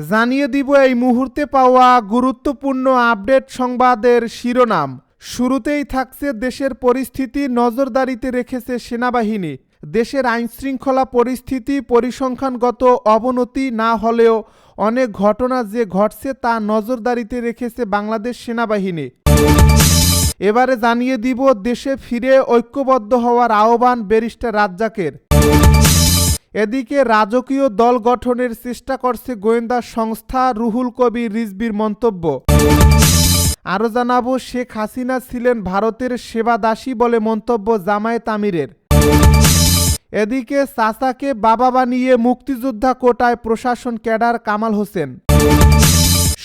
জানিয়ে দিব এই মুহূর্তে পাওয়া গুরুত্বপূর্ণ আপডেট সংবাদের শিরোনাম। শুরুতেই থাকছে দেশের পরিস্থিতি নজরদারিতে রেখেছে সেনাবাহিনী। দেশের আইনশৃঙ্খলা পরিস্থিতি পরিসংখ্যানগত অবনতি না হলেও অনেক ঘটনা যে ঘটছে তা নজরদারিতে রেখেছে বাংলাদেশ সেনাবাহিনী। এবারে জানিয়ে দিব দেশে ফিরে ঐক্যবদ্ধ হওয়ার আহ্বান ব্যারিস্টার রাজ্জাকের। এদিকে রাজকীয় দল গঠনের চেষ্টা করছে গোয়েন্দা সংস্থা রুহুল কবির রিজবির মন্তব্য। আরও জানাব, শেখ হাসিনা ছিলেন ভারতের সেবা দাসী বলে মন্তব্য জামায়াত আমিরের। এদিকে চাচাকে বাবা বানিয়ে মুক্তিযোদ্ধা কোটায় প্রশাসন ক্যাডার কামাল হোসেন।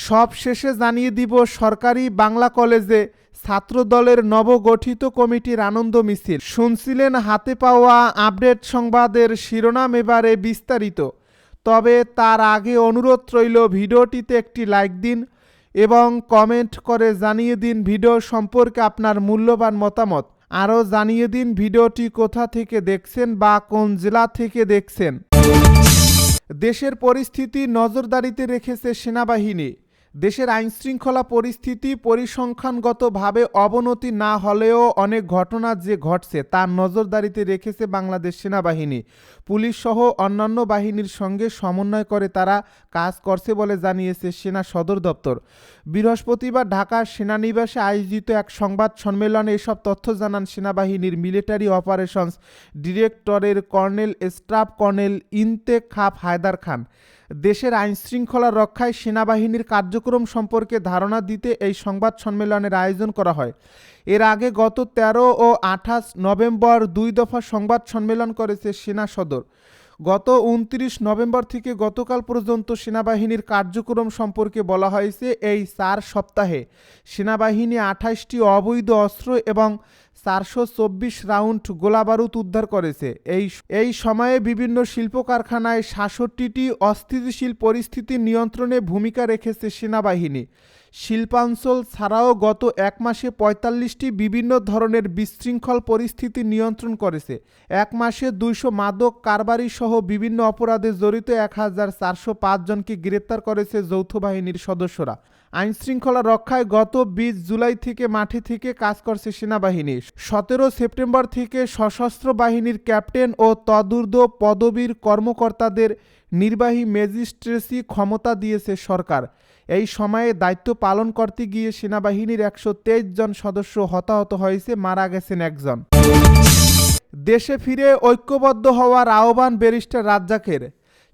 সব শেষে জানিয়ে দিব, সরকারি বাংলা কলেজে ছাত্রদলের নবগঠিত কমিটির আনন্দ মিছিল। শুনছিলেন হাতে পাওয়া আপডেট সংবাদের শিরোনাম এবারে বিস্তারিত। তবে তার আগে অনুরোধ রইল ভিডিওটিতে একটি লাইক দিন এবং কমেন্ট করে জানিয়ে দিন ভিডিও সম্পর্কে আপনার মূল্যবান মতামত। আরও জানিয়ে দিন ভিডিওটি কোথা থেকে দেখছেন বা কোন জেলা থেকে দেখছেন। দেশের পরিস্থিতি নজরদারিতে রেখেছে সেনাবাহিনী। দেশের আইনশৃঙ্খলা পরিস্থিতি পরিসংখ্যানগতভাবে অবনতি না হলেও অনেক ঘটনা যে ঘটছে তার নজরদারিতে রেখেছে বাংলাদেশ সেনাবাহিনী। পুলিশ সহ অন্যান্য বাহিনীর সঙ্গে সমন্বয় করে তারা কাজ করছে বলে জানিয়েছে সেনা সদর দপ্তর। বৃহস্পতিবার ঢাকার সেনানিবাসে আয়োজিত এক সংবাদ সম্মেলনে এসব তথ্য জানান সেনাবাহিনীর মিলিটারি অপারেশনস ডিরেক্টরের colonel staff colonel Intekhab Haider Khan. দেশের আইনশৃঙ্খলা রক্ষায় সেনাবাহিনীর কার্যক্রম সম্পর্কে ধারণা দিতে এই সংবাদ সম্মেলনের আয়োজন করা হয়। এর আগে গত ১৩ ও আঠাশ নভেম্বর দুই দফা সংবাদ সম্মেলন করেছে সেনা সদর। গত উনত্রিশ নভেম্বর থেকে গতকাল পর্যন্ত সেনাবাহিনীর কার্যক্রম সম্পর্কে বলা হয়েছে, এই চার সপ্তাহে সেনাবাহিনী আঠাশটি অবৈধ অস্ত্র এবং চারশো চব্বিশ রাউন্ড গোলাবারুদ উদ্ধার করেছে। এই এই সময়ে বিভিন্ন শিল্প কারখানায় সাতষট্টিটি অস্থিতিশীল পরিস্থিতি নিয়ন্ত্রণে ভূমিকা রেখেছে সেনাবাহিনী। শিল্পাঞ্চল ছাড়াও গত এক মাসে পঁয়তাল্লিশটি বিভিন্ন ধরনের বিশৃঙ্খল পরিস্থিতি নিয়ন্ত্রণ করেছে। এক মাসে দুইশো মাদক কারবারি সহ বিভিন্ন অপরাধে জড়িত এক হাজার চারশো পাঁচ জনকে গ্রেপ্তার করেছে যৌথ বাহিনীর সদস্যরা। আইনশৃঙ্খলা রক্ষায় গত বিশ জুলাই থেকে মাঠে থেকে কাজ করছে সেনাবাহিনী। সতেরো সেপ্টেম্বর থেকে সশস্ত্র বাহিনীর ক্যাপ্টেন ও তদূর্ধ্ব পদবীর কর্মকর্তাদের নির্বাহী ম্যাজিস্ট্রেসি ক্ষমতা দিয়েছে সরকার। এই সময়ে দায়িত্ব পালন করতে গিয়ে সেনাবাহিনীর একশো তেইশ জন সদস্য হতাহত হয়েছে, মারা গেছেন একজন। দেশে ফিরে ঐক্যবদ্ধ হওয়ার আহ্বান ব্যারিস্টার রাজ্জাকের।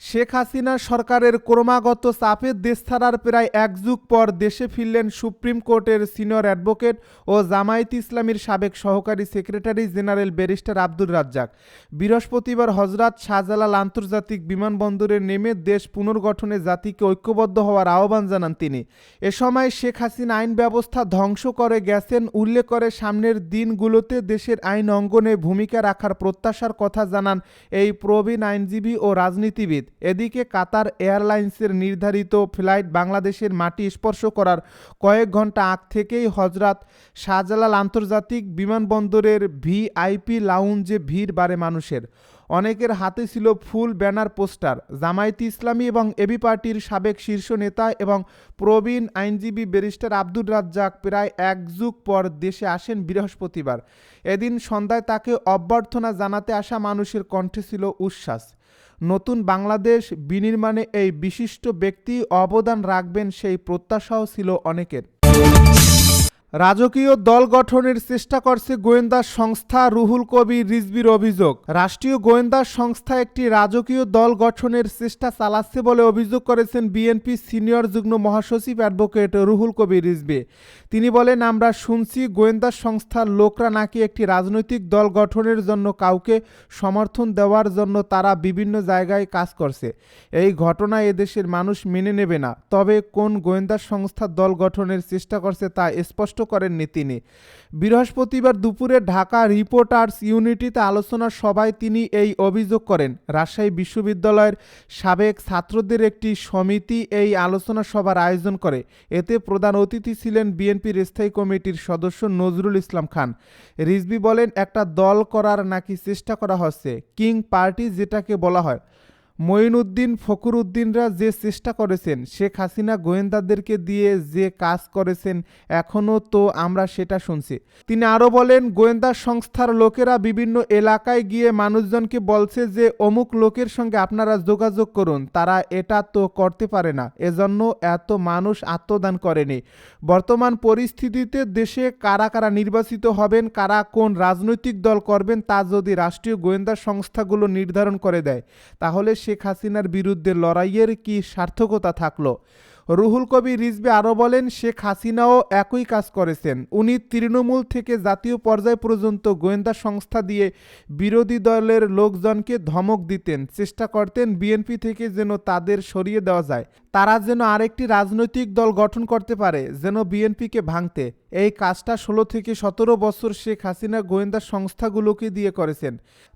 শেখ হাসিনা সরকারের ক্রমাগত চাপে দেশ ছাড়ার প্রায় এক যুগ পর দেশে ফিরলেন সুপ্রিম কোর্টের সিনিয়র অ্যাডভোকেট ও জামায়াত ইসলামীর সাবেক সহকারী secretary general barrister Abdur Razzaq. বৃহস্পতিবার হজরত শাহজালাল আন্তর্জাতিক বিমানবন্দরে নেমে দেশ পুনর্গঠনে জাতিকে ঐক্যবদ্ধ হওয়ার আহ্বান জানান তিনি। এ সময় শেখ হাসিনা আইন ব্যবস্থা ধ্বংস করে গেছেন উল্লেখ করে সামনের দিনগুলোতে দেশের আইন অঙ্গনে ভূমিকা রাখার প্রত্যাশার কথা জানান এই প্রবীণ আইনজীবী ও রাজনীতিবিদ। এদিকে কাতার এয়ারলাইন্সের নির্ধারিত ফ্লাইট বাংলাদেশের মাটি স্পর্শ করার কয়েক ঘণ্টা আগ থেকেই হজরত শাহজালাল আন্তর্জাতিক বিমানবন্দরের ভিআইপি লাউঞ্জে ভিড় বাড়ে মানুষের। অনেকের হাতে ছিল ফুল ব্যানার, পোস্টার। জামায়াতি ইসলামী এবং এবি পার্টির সাবেক শীর্ষ নেতা এবং প্রবীণ আইনজীবী ব্যারিস্টার আব্দুর রাজ্জাক প্রায় এক যুগ পর দেশে আসেন বৃহস্পতিবার। এদিন সন্ধ্যায় তাকে অভ্যর্থনা জানাতে আসা মানুষের কণ্ঠে ছিল উচ্ছ্বাস। নতুন বাংলাদেশ বিনির্মাণে এই বিশিষ্ট ব্যক্তি অবদান রাখবেন সেই প্রত্যাশাও ছিল অনেকের। রাজকীয় দল গঠনের চেষ্টা করছে গোয়েন্দা সংস্থা রুহুল কবির রিজবির অভিযোগ। রাষ্ট্রীয় গোয়েন্দা সংস্থা একটি রাজকীয় দল গঠনের চেষ্টা চালাচ্ছে বলে অভিযোগ করেছেন বিএনপি সিনিয়র যুগ্ম মহাসচিব অ্যাডভোকেট রুহুল কবির রিজবি। তিনি বলেন, আমরা শুনছি গোয়েন্দা সংস্থার লোকরা নাকি একটি রাজনৈতিক দল গঠনের জন্য কাউকে সমর্থন দেওয়ার জন্য তারা বিভিন্ন জায়গায় কাজ করছে। এই ঘটনা এদেশের মানুষ মেনে নেবে না। তবে কোন গোয়েন্দা সংস্থা দল গঠনের চেষ্টা করছে তা স্পষ্ট করেননি তিনি। বৃহস্পতিবার দুপুরে ঢাকা রিপোর্টার্স ইউনিটিতে আলোচনা সভায় তিনি এই অভিযোগ করেন। রাজশাহী বিশ্ববিদ্যালয়ের সাবেক ছাত্রদের একটি সমিতি এই আলোচনা সভার আয়োজন করে। এতে প্রধান অতিথি ছিলেন বিএনপির স্থায়ী কমিটির সদস্য নজরুল ইসলাম খান। রিজবি বলেন, একটা দল করার নাকি চেষ্টা করা হচ্ছে। কিং পার্টি যেটাকে বলা হয়। মঈনুদ্দিন ফখরুদ্দিনরা যে চেষ্টা করেছেন, শেখ হাসিনা গোয়েন্দাদেরকে দিয়ে যে কাজ করেছেন এখনও তো আমরা সেটা শুনছি। তিনি আরও বলেন, গোয়েন্দা সংস্থার লোকেরা বিভিন্ন এলাকায় গিয়ে মানুষজনকে বলছে যে, অমুক লোকের সঙ্গে আপনারা যোগাযোগ করুন, তারা এটা তো করতে পারে না। এজন্য এত মানুষ আত্মদান করেনি। বর্তমান পরিস্থিতিতে দেশে কারা কারা নির্বাচিত হবেন, কারা কোন রাজনৈতিক দল করবেন, তা যদি রাষ্ট্রীয় গোয়েন্দা সংস্থাগুলো নির্ধারণ করে দেয়, তাহলে শেখ হাসিনার বিরুদ্ধে লড়াইয়ের কি সার্থকতা থাকল? রুহুল কবি রিজবি আরও বলেন, শেখ হাসিনাও একই কাজ করেছেন। উনি তৃণমূল থেকে জাতীয় পর্যায় পর্যন্ত গোয়েন্দা সংস্থা দিয়ে বিরোধী দলের লোকজনকে ধমক দিতেন। চেষ্টা করতেন বিএনপি থেকে যেন তাদের সরিয়ে দেওয়া যায়। তারা যেন আরেকটি রাজনৈতিক দল গঠন করতে পারে, যেন বিএনপিকে ভাঙতে। এই কাজটা ষোলো থেকে সতেরো বছর শেখ হাসিনা গোয়েন্দা সংস্থাগুলোকে দিয়ে করেছেন।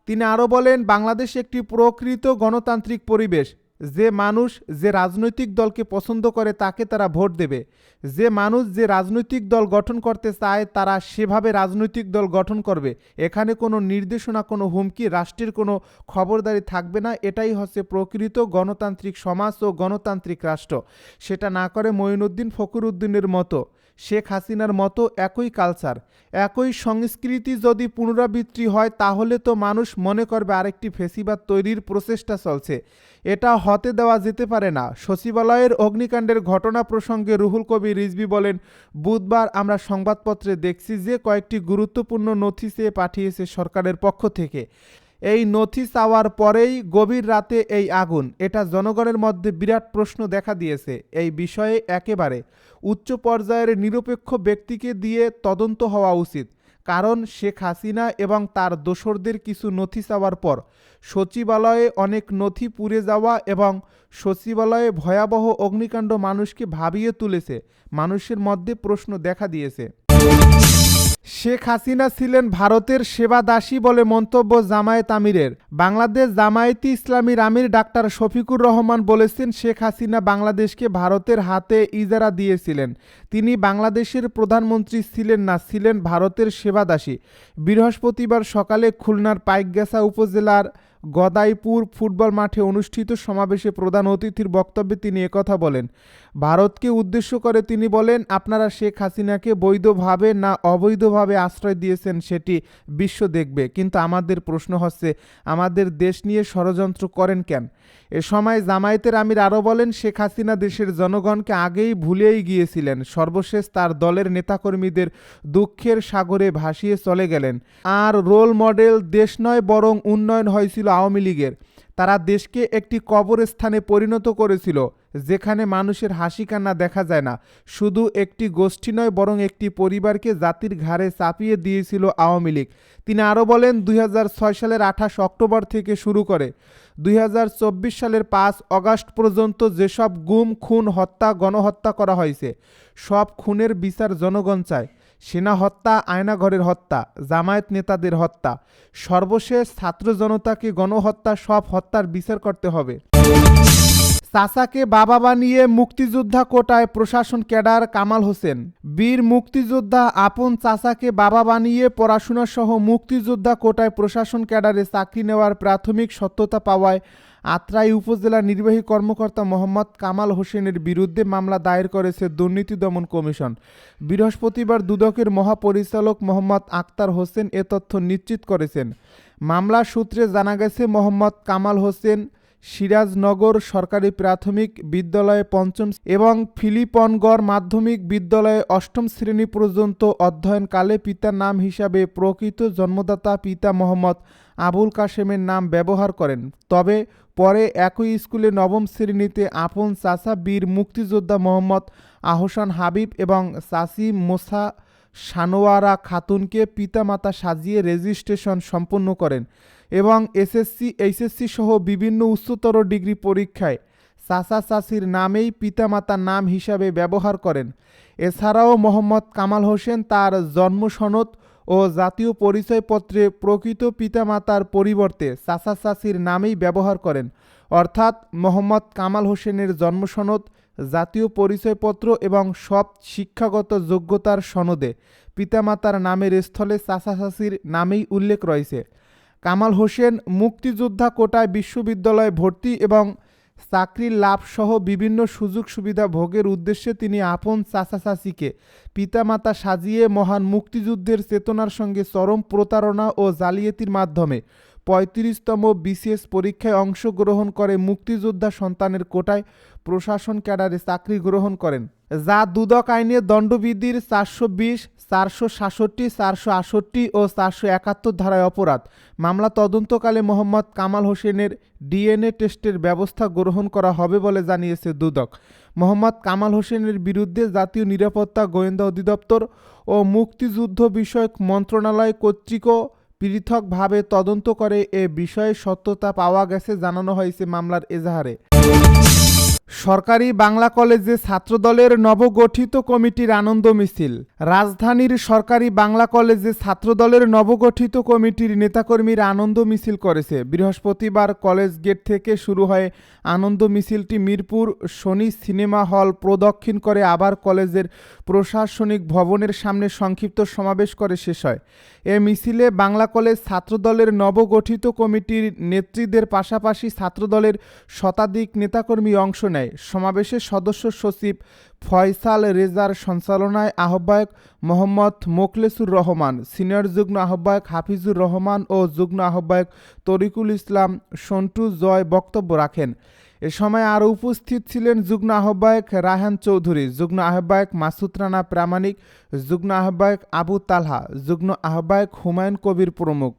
তিনি আরও বলেন, বাংলাদেশ একটি প্রকৃত গণতান্ত্রিক পরিবেশ। যে মানুষ যে রাজনৈতিক দলকে পছন্দ করে তাকে তারা ভোট দেবে। যে মানুষ যে রাজনৈতিক দল গঠন করতে চায় তারা সেভাবে রাজনৈতিক দল গঠন করবে। এখানে কোনো নির্দেশনা, কোনো হুমকি, রাষ্ট্রের কোনো খবরদারি থাকবে না। এটাই হচ্ছে প্রকৃত গণতান্ত্রিক সমাজ ও গণতান্ত্রিক রাষ্ট্র। সেটা না করে মঈনুদ্দিন ফখরুদ্দিনের মতো শেখ হাসিনার মতো একই কালচার একই সংস্কৃতি যদি পুনরাবৃত্তি হয়, তাহলে তো মানুষ মনে করবে আরেকটি ফেসিবাদ তৈরির প্রচেষ্টা চলছে। এটা হতে দেওয়া যেতে পারে না। সচিবালয়ের অগ্নিকাণ্ডের ঘটনা প্রসঙ্গে রুহুল কবি রিজবি বলেন, বুধবার আমরা সংবাদপত্রে দেখছি যে কয়েকটি গুরুত্বপূর্ণ নথি চেয়ে পাঠিয়েছে সরকারের পক্ষ থেকে। এই নথি চাওয়ার পরেই গভীর রাতে এই আগুন। এটা জনগণের মধ্যে বিরাট প্রশ্ন দেখা দিয়েছে। এই বিষয়ে একেবারে উচ্চ পর্যায়ের নিরপেক্ষ ব্যক্তিকে দিয়ে তদন্ত হওয়া উচিত। কারণ শেখ হাসিনা এবং তার দোসরদের কিছু নথি চাওয়ার পর সচিবালয়ে অনেক নথি পুড়ে যাওয়া এবং সচিবালয়ে ভয়াবহ অগ্নিকাণ্ড মানুষকে ভাবিয়ে তুলেছে। মানুষের মধ্যে প্রশ্ন দেখা দিয়েছে। শেখ হাসিনা ছিলেন ভারতের সেবা দাসী বলে মন্তব্য জামায়াত আমিরের। বাংলাদেশ জামায়াতি ইসলামীর আমির ডাক্তার শফিকুর রহমান বলেছেন, শেখ হাসিনা বাংলাদেশকে ভারতের হাতে ইজারা দিয়েছিলেন। তিনি বাংলাদেশের প্রধানমন্ত্রী ছিলেন না, ছিলেন ভারতের সেবা দাসী। বৃহস্পতিবার সকালে খুলনার পাইকগাছা উপজেলার গদাইপুর ফুটবল মাঠে অনুষ্ঠিত সমাবেশে প্রধান অতিথির বক্তব্যে তিনি একথা বলেন। ভারতকে উদ্দেশ্য করে তিনি বলেন, আপনারা শেখ হাসিনাকে বৈধভাবে না অবৈধভাবে আশ্রয় দিয়েছেন সেটি বিশ্ব দেখবে। কিন্তু আমাদের প্রশ্ন হচ্ছে, আমাদের দেশ নিয়ে ষড়যন্ত্র করেন কেন? এ সময় জামায়াতের আমির আরও বলেন, শেখ হাসিনা দেশের জনগণকে আগেই ভুলেই গিয়েছিলেন। সর্বশেষ তার দলের নেতাকর্মীদের দুঃখের সাগরে ভাসিয়ে চলে গেলেন। আর রোল মডেল দেশ নয়, বরং উন্নয়ন হয়েছিল আওয়ামী লীগের। তারা দেশকে একটি কবরস্থানে পরিণত করেছিল। যেখানে মানুষের হাসি কান্না দেখা যায় না। শুধু একটি গোষ্ঠী নয়, বরং একটি পরিবারকে জাতির ঘাড়ে চাপিয়ে দিয়েছিল আওয়ামী লীগ। তিনি আরও বলেন, দুই হাজার ছয় সালের আঠাশ অক্টোবর থেকে শুরু করে। দুই হাজার চব্বিশ সালের পাঁচ অগাস্ট পর্যন্ত যেসব গুম, খুন, হত্যা, গণহত্যা করা হয়েছে, সব খুনের বিচার জনগণ চায়। সেনা হত্যা, আয়নাঘরের হত্যা, জামায়াত নেতাদের হত্যা, সর্বশেষ ছাত্র জনতাকে গণহত্যা, সব হত্যার বিচার করতে হবে। চাচাকে বাবা বানিয়ে মুক্তিযোদ্ধা কোটায় প্রশাসন ক্যাডার কামাল হোসেন। বীর মুক্তিযোদ্ধা আপন চাচাকে বাবা বানিয়ে পড়াশোনা সহ মুক্তিযোদ্ধা কোটায় প্রশাসন ক্যাডারে চাকরি নেওয়ার প্রাথমিক সত্যতা পাওয়ায় আত্রাই উপজেলা নির্বাহী কর্মকর্তা মোহাম্মদ কামাল হোসেনের বিরুদ্ধে মামলা দায়ের করেছে দুর্নীতি দমন কমিশন। বৃহস্পতিবার দুদকের মহাপরিচালক মোহাম্মদ আক্তার হোসেন এ তথ্য নিশ্চিত করেছেন। মামলা সূত্রে জানা গেছে, মোহাম্মদ কামাল হোসেন সিরাজনগর সরকারি প্রাথমিক বিদ্যালয়ে পঞ্চম এবং ফিলিপনগড় মাধ্যমিক বিদ্যালয়ে অষ্টম শ্রেণি পর্যন্ত অধ্যয়নকালে পিতার নাম হিসাবে প্রকৃত জন্মদাতা পিতা মোহাম্মদ আবুল কাশেমের নাম ব্যবহার করেন। তবে পরে একই স্কুলে নবম শ্রেণীতে আপন চাচা বীর মুক্তিযোদ্ধা মোহাম্মদ আহসান হাবিব এবং চাচি মোসা সানোয়ারা খাতুনকে পিতামাতা সাজিয়ে রেজিস্ট্রেশন সম্পন্ন করেন। এবং এসএসসি এইচএসসি সহ বিভিন্ন উচ্চতর ডিগ্রি পরীক্ষায় চাচা চাচির নামেই পিতামাতার নাম হিসাবে ব্যবহার করেন। এছাড়াও মোহাম্মদ কামাল হোসেন তার জন্ম সনদ ও জাতীয় পরিচয়পত্রে প্রকৃত পিতামাতার পরিবর্তে চাচা চাচির নামেই ব্যবহার করেন। অর্থাৎ মোহাম্মদ কামাল হোসেনের জন্ম সনদ, জাতীয় পরিচয়পত্র এবং সব শিক্ষাগত যোগ্যতার সনদে পিতামাতার নামের স্থলে চাচা চাচির নামেই উল্লেখ রয়েছে। কামাল হোসেন মুক্তিযোদ্ধা কোটায় বিশ্ববিদ্যালয়ে ভর্তি এবং চাকরির লাভ সহ বিভিন্ন সুযোগ সুবিধা ভোগের উদ্দেশ্যে তিনি আপন চাচা চাচিকে পিতামাতা সাজিয়ে মহান মুক্তিযুদ্ধের চেতনার সঙ্গে চরম প্রতারণা ও জালিয়াতির মাধ্যমে পঁয়ত্রিশতম বিসিএস পরীক্ষায় অংশগ্রহণ করে মুক্তিযোদ্ধা সন্তানের কোটায় প্রশাসন ক্যাডারে চাকরি গ্রহণ করেন। যা দুদক আইনে দণ্ডবিধির চারশো বিশ, চারশো সাতষট্টি, চারশো আটষট্টি ও চারশো একাত্তর ধারায় অপরাধ। মামলা তদন্তকালে মোহাম্মদ কামাল হোসেনের ডিএনএ টেস্টের ব্যবস্থা গ্রহণ করা হবে বলে জানিয়েছে দুদক। মোহাম্মদ কামাল হোসেনের বিরুদ্ধে জাতীয় নিরাপত্তা, গোয়েন্দা অধিদপ্তর ও মুক্তিযুদ্ধ বিষয়ক মন্ত্রণালয় কর্তৃকও পৃথকভাবে তদন্ত করে এ বিষয়ে সত্যতা পাওয়া গেছে, জানানো হয়েছে মামলার এজাহারে। সরকারি বাংলা কলেজে ছাত্রদলের নবগঠিত কমিটির আনন্দ মিছিল। রাজধানীর সরকারি বাংলা কলেজে ছাত্রদলের নবগঠিত কমিটির নেতাকর্মীরা আনন্দ মিছিল করেছে। বৃহস্পতিবার কলেজ গেট থেকে শুরু হয় আনন্দ মিছিলটি মিরপুর শনি সিনেমা হল প্রদক্ষিণ করে আবার কলেজের প্রশাসনিক ভবনের সামনে সংক্ষিপ্ত সমাবেশ করে শেষ হয়। এ মিছিলে বাংলা কলেজ ছাত্রদলের নবগঠিত কমিটির নেত্রীদের পাশাপাশি ছাত্রদলের শতাধিক নেতাকর্মী অংশ নেয়। সমাবেশে সদস্য সচিব ফয়সাল রেজার সঞ্চালনায় আহ্বায়ক মোহাম্মদ মোকলেসুর রহমান, সিনিয়র যুগ্ম আহ্বায়ক হাফিজুর রহমান ও যুগ্ম আহ্বায়ক তরিকুল ইসলাম সন্টু জয় বক্তব্য রাখেন। এ সময় আরও উপস্থিত ছিলেন যুগ্ম আহ্বায়ক রায়হান চৌধুরী, যুগ্ম আহ্বায়ক মাসুদ রানা প্রামাণিক, যুগ্ম আহ্বায়ক আবু তালহা, যুগ্ম আহ্বায়ক হুমায়ুন কবির প্রমুখ।